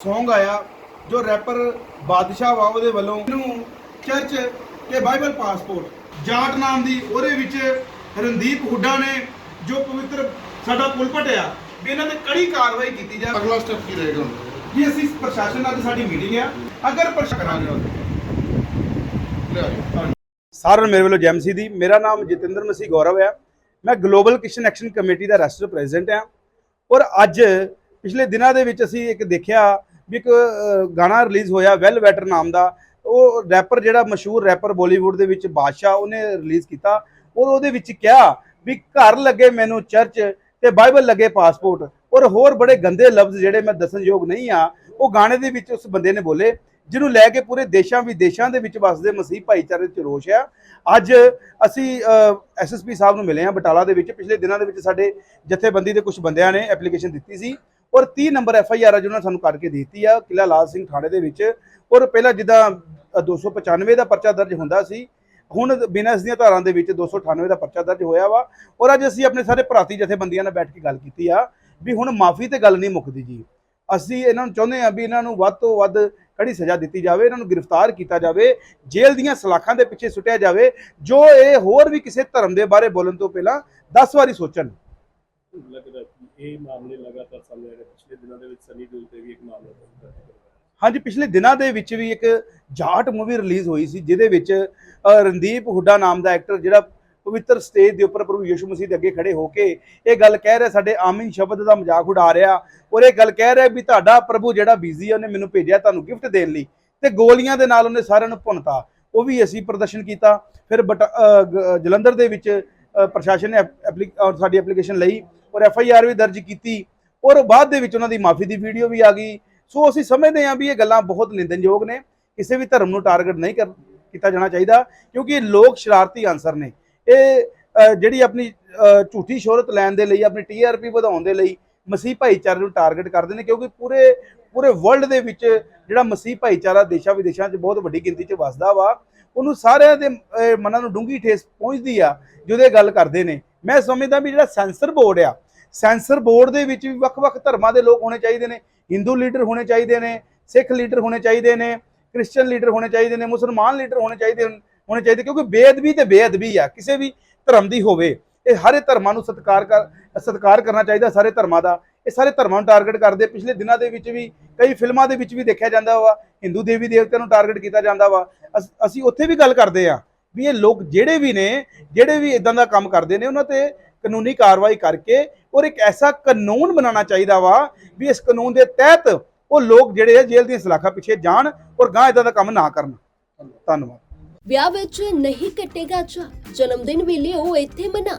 Song ਆਇਆ ਜੋ wrapper ਬਾਦਸ਼ਾਹ ਵਾ ਉਹਦੇ ਵੱਲੋਂ ਇਹਨੂੰ ਚਰਚ ਤੇ ਬਾਈਬਲ ਪਾਸਪੋਰਟ ਜਾਟ ਨਾਮ ਦੀ ਉਹਦੇ ਵਿੱਚ ਰਣਦੀਪ ਹੁੱਡਾ ਨੇ ਜੋ ਪਵਿੱਤਰ ਸਾਡਾ ਪੁਲਪਟ ਆ ਵੀ ਇਹਨਾਂ ਤੇ ਕੜੀ ਕਾਰਵਾਈ ਕੀਤੀ ਜਾ ਅਗਲਾ ਸਟੈਪ ਕੀ ਰਹੇਗਾ? ਜੀ ਅਸੀਂ ਪ੍ਰਸ਼ਾਸਨ ਨਾਲ ਸਾਡੀ ਮੀਟਿੰਗ ਆ। ਅਗਰ ਪ੍ਰਸ਼ਾਸਨ ਸਾਰਿਆਂ ਨੂੰ ਮੇਰੇ ਵੱਲੋਂ ਜੈਮਸੀ ਦੀ। ਮੇਰਾ ਨਾਮ ਜਤਿੰਦਰ ਮਸੀਹ ਗੌਰਵ ਹੈ ਮੈਂ ਗਲੋਬਲ ਕਿਸ਼ਨ ਐਕਸ਼ਨ ਕਮੇਟੀ ਦਾ ਰੈਸਟਰ ਪ੍ਰੈਜ਼ੀਡੈਂਟ ਹਾਂ ਔਰ ਅੱਜ ਪਿਛਲੇ ਦਿਨਾਂ ਦੇ ਵਿੱਚ ਅਸੀਂ ਇੱਕ ਦੇਖਿਆ ਵੀ ਇੱਕ ਗਾਣਾ ਰਿਲੀਜ਼ ਹੋਇਆ ਵੈਲ ਵੈਟਰ ਨਾਮ ਦਾ, ਉਹ ਰੈਪਰ ਜਿਹੜਾ ਮਸ਼ਹੂਰ ਰੈਪਰ ਬਾਲੀਵੁੱਡ ਦੇ ਵਿੱਚ ਬਾਦਸ਼ਾਹ ਉਹਨੇ ਰਿਲੀਜ਼ ਕੀਤਾ, ਔਰ ਉਹਦੇ ਵਿੱਚ ਕਿਹਾ ਵੀ ਘਰ ਲੱਗੇ ਮੈਨੂੰ ਚਰਚ ਤੇ ਬਾਈਬਲ ਲੱਗੇ ਪਾਸਪੋਰਟ ਔਰ ਹੋਰ ਬੜੇ ਗੰਦੇ ਲਫ਼ਜ਼ ਜਿਹੜੇ ਮੈਂ ਦੱਸਣਯੋਗ ਨਹੀਂ ਆ ਉਹ ਗਾਣੇ ਦੇ ਵਿੱਚ ਉਸ ਬੰਦੇ ਨੇ ਬੋਲੇ, ਜਿਹਨੂੰ ਲੈ ਕੇ ਪੂਰੇ ਦੇਸ਼ਾਂ ਵਿਦੇਸ਼ਾਂ ਦੇ ਵਿੱਚ ਵਸਦੇ ਮਸੀਹ ਭਾਈਚਾਰੇ 'ਚ ਰੋਸ਼ ਆ। ਅੱਜ ਅਸੀਂ ਐਸਐਸਪੀ ਸਾਹਿਬ ਨੂੰ ਮਿਲੇ ਹਾਂ ਬਟਾਲਾ ਦੇ ਵਿੱਚ, ਪਿਛਲੇ ਦਿਨਾਂ ਦੇ ਵਿੱਚ ਸਾਡੇ ਜਥੇਬੰਦੀ ਦੇ ਕੁਝ ਬੰਦਿਆਂ ਨੇ ਐਪਲੀਕੇਸ਼ਨ ਦਿੱਤੀ ਸੀ। ਔਰ 30 ਨੰਬਰ ਐਫ ਆਈ ਆਰ ਆ ਜਿਹਨਾਂ ਸਾਨੂੰ ਕਰਕੇ ਦਿੱਤੀ ਆ ਕਿਲਾ ਲਾਲ ਸਿੰਘ ਥਾਣੇ ਦੇ ਵਿੱਚ। ਔਰ ਪਹਿਲਾਂ ਜਿੱਦਾਂ ਅ, 295 ਦਾ ਪਰਚਾ ਦਰਜ ਹੁੰਦਾ ਸੀ ਹੁਣ ਬਿਨਾਂ ਦੀਆਂ ਧਾਰਾਂ ਦੇ ਵਿੱਚ 298 ਦਾ ਪਰਚਾ ਦਰਜ ਹੋਇਆ ਵਾ। ਔਰ ਅੱਜ ਅਸੀਂ ਆਪਣੇ ਸਾਰੇ ਭਰਾਤੀ ਜਥੇਬੰਦੀਆਂ ਨਾਲ ਬੈਠ ਕੇ ਗੱਲ ਕੀਤੀ ਆ ਵੀ ਹੁਣ ਮਾਫੀ ਤੇ ਗੱਲ ਨਹੀਂ ਮੁੱਕਦੀ ਜੀ। ਅਸੀਂ ਇਹਨਾਂ ਨੂੰ ਚਾਹੁੰਦੇ ਆ ਵੀ ਇਹਨਾਂ ਨੂੰ ਵੱਧ ਤੋਂ ਵੱਧ ਕੜੀ ਸਜ਼ਾ ਦਿੱਤੀ ਜਾਵੇ ਇਹਨਾਂ ਨੂੰ ਗ੍ਰਿਫਤਾਰ ਕੀਤਾ ਜਾਵੇ ਜੇਲ੍ਹ ਦੀਆਂ ਸਲਾਖਾਂ ਦੇ ਪਿੱਛੇ ਸੁੱਟਿਆ ਜਾਵੇ ਜੋ ਇਹ ਹੋਰ ਵੀ ਕਿਸੇ ਧਰਮ ਦੇ ਬਾਰੇ ਬੋਲਣ ਤੋਂ ਪਹਿਲਾਂ 10 ਵਾਰੀ ਸੋਚਣ। ਲੱਗਦਾ ਕਿ ਇਹ ਮਾਮਲੇ ਲਗਾਤਾਰ ਸਾਹਮਣੇ ਆ ਰਹੇ। ਪਿਛਲੇ ਦਿਨਾਂ ਦੇ ਵਿੱਚ ਸਨੀ ਦਿਓਲ ਤੇ ਵੀ ਇੱਕ ਮਾਮਲਾ ਦਰਜ ਕਰਵਾਇਆ ਹਾਂਜੀ, ਪਿਛਲੇ ਦਿਨਾਂ ਦੇ ਵਿੱਚ ਵੀ ਇੱਕ ਜਾਟ ਮੂਵੀ ਰਿਲੀਜ਼ ਹੋਈ ਸੀ, ਜਿਹਦੇ ਵਿੱਚ ਰਣਦੀਪ ਹੁੱਡਾ ਨਾਮ ਦਾ ਐਕਟਰ ਜਿਹੜਾ ਪਵਿੱਤਰ ਸਟੇਜ ਦੇ ਉੱਪਰ ਪ੍ਰਭੂ ਯਿਸੂ ਮਸੀਹ ਦੇ ਅੱਗੇ ਖੜੇ ਹੋ ਕੇ ਇਹ ਗੱਲ ਕਹਿ ਰਿਹਾ, ਸਾਡੇ ਆਮੀਨ ਸ਼ਬਦ ਦਾ ਮਜ਼ਾਕ ਉਡਾ ਰਿਹਾ ਔਰ ਇਹ ਗੱਲ ਕਹਿ ਰਿਹਾ ਵੀ ਤੁਹਾਡਾ ਪ੍ਰਭੂ ਜਿਹੜਾ ਬਿਜ਼ੀ ਆ, ਉਹਨੇ ਮੈਨੂੰ ਭੇਜਿਆ ਤੁਹਾਨੂੰ ਗਿਫਟ ਦੇਣ ਲਈ ਤੇ ਗੋਲੀਆਂ ਦੇ ਨਾਲ ਉਹਨੇ ਸਾਰਿਆਂ ਨੂੰ ਭੁੰਨਤਾ। ਉਹ ਵੀ ਅਸੀਂ ਪ੍ਰਦਰਸ਼ਨ ਕੀਤਾ, ਫਿਰ ਬਟ ਜਲੰਧਰ ਦੇ ਵਿੱਚ ਪ੍ਰਸ਼ਾਸਨ ਨੇ ਐਪ- ਐਪਲੀ- ਅ, ਸਾਡੀ ਐਪਲੀਕੇਸ਼ਨ ਲਈ ਔਰ ਐਫ ਆਈ ਆਰ ਵੀ ਦਰਜ ਕੀਤੀ ਔਰ ਬਾਅਦ ਦੇ ਵਿੱਚ ਉਹਨਾਂ ਦੀ ਮਾਫੀ ਦੀ ਵੀਡੀਓ ਵੀ ਆ ਗਈ। ਸੋ ਅਸੀਂ ਸਮਝਦੇ ਹਾਂ ਵੀ ਇਹ ਗੱਲਾਂ ਬਹੁਤ ਨਿੰਦਨਯੋਗ ਨੇ। ਕਿਸੇ ਵੀ ਧਰਮ ਨੂੰ ਟਾਰਗੇਟ ਨਹੀਂ ਕਰ ਕੀਤਾ ਜਾਣਾ ਚਾਹੀਦਾ ਕਿਉਂਕਿ ਲੋਕ ਸ਼ਰਾਰਤੀ ਅਨਸਰ ਨੇ। ਇਹ ਜਿਹੜੀ ਆਪਣੀ ਝੂਠੀ ਸ਼ੋਹਰਤ ਲੈਣ ਦੇ ਲਈ ਆਪਣੀ ਟੀਆਰਪੀ ਵਧਾਉਣ ਦੇ ਲਈ ਮਸੀਹ ਭਾਈਚਾਰੇ ਨੂੰ ਟਾਰਗੇਟ ਕਰਦੇ ਨੇ ਕਿਉਂਕਿ ਪੂਰੇ ਪੂਰੇ ਵਰਲਡ ਦੇ ਵਿੱਚ ਜਿਹੜਾ ਮਸੀਹ ਭਾਈਚਾਰਾ ਦੇਸ਼ਾਂ ਵਿਦੇਸ਼ਾਂ 'ਚ ਬਹੁਤ ਵੱਡੀ ਗਿਣਤੀ 'ਚ ਵਸਦਾ ਵਾ, ਉਹਨੂੰ ਸਾਰਿਆਂ ਦੇ ਮਨਾਂ ਨੂੰ ਡੂੰਗੀ ਠੇਸ ਪਹੁੰਚਦੀ ਆ ਜਿਹਦੇ ਗੱਲ ਕਰਦੇ ਨੇ। ਮੈਂ ਸਮਝਦਾ ਵੀ ਜਿਹੜਾ ਸੈਂਸਰ ਬੋਰਡ ਆ, ਸੈਂਸਰ ਬੋਰਡ ਦੇ ਵਿੱਚ ਵੀ ਵੱਖ-ਵੱਖ ਧਰਮਾਂ ਦੇ ਲੋਕ ਹੋਣੇ ਚਾਹੀਦੇ ਨੇ। ਹਿੰਦੂ ਲੀਡਰ ਹੋਣੇ ਚਾਹੀਦੇ ਨੇ ਸਿੱਖ ਲੀਡਰ ਹੋਣੇ ਚਾਹੀਦੇ ਨੇ ਕ੍ਰਿਸਚੀਅਨ ਲੀਡਰ ਹੋਣੇ ਚਾਹੀਦੇ ਨੇ, ਮੁਸਲਮਾਨ ਲੀਡਰ ਹੋਣੇ ਚਾਹੀਦੇ ਹੋਣੇ ਚਾਹੀਦੇ ਕਿਉਂਕਿ ਬੇਅਦਬੀ ਤੇ ਬੇਅਦਬੀ ਆ, ਕਿਸੇ ਵੀ ਧਰਮ ਦੀ ਹੋਵੇ, ਇਹ ਸਾਰੇ ਧਰਮਾਂ ਨੂੰ ਸਤਿਕਾਰ ਕਰ, ਸਤਿਕਾਰ ਕਰਨਾ ਚਾਹੀਦਾ ਸਾਰੇ ਧਰਮਾਂ ਦਾ। ਇਹ ਸਾਰੇ ਧਰਮਾਂ ਨੂੰ ਟਾਰਗੇਟ ਕਰਦੇ ਪਿਛਲੇ ਦਿਨਾਂ ਦੇ ਵਿੱਚ ਵੀ, ਕਈ ਫਿਲਮਾਂ ਦੇ ਵਿੱਚ ਵੀ ਦੇਖਿਆ ਜਾਂਦਾ ਵਾ। ਹਿੰਦੂ ਦੇਵੀ ਦੇਵਤਿਆਂ ਨੂੰ ਟਾਰਗੇਟ ਕੀਤਾ ਜਾਂਦਾ ਵਾ। ਅਸੀਂ ਉੱਥੇ ਵੀ ਗੱਲ ਕਰਦੇ ਆ ਵੀ ਇਹ ਲੋਕ ਜਿਹੜੇ ਵੀ ਨੇ, ਜਿਹੜੇ ਵੀ ਇਦਾਂ ਦਾ ਕੰਮ ਕਰਦੇ ਨੇ, ਉਹਨਾਂ ਤੇ ਕਾਨੂੰਨੀ ਕਾਰਵਾਈ ਕਰਕੇ ਔਰ ਇੱਕ ਐਸਾ ਕਾਨੂੰਨ ਬਣਾਉਣਾ ਚਾਹੀਦਾ ਵਾ ਵੀ ਇਸ ਕਾਨੂੰਨ ਦੇ ਤਹਿਤ ਉਹ ਲੋਕ ਜਿਹੜੇ ਆ ਜੇਲ੍ਹ ਦੀਆਂ ਸਲਾਖਾਂ ਪਿੱਛੇ ਜਾਣ ਔਰ ਗਾਂ ਇਦਾਂ ਦਾ ਕੰਮ ਨਾ ਕਰਨ। ਧੰਨਵਾਦ। ਵਿਆਹ ਵਿੱਚ ਨਹੀਂ ਕੱਟੇਗਾ ਚਾ ਜਨਮ ਦਿਨ ਵੇਲੇ ਉਹ ਇੱਥੇ ਮਨਾ।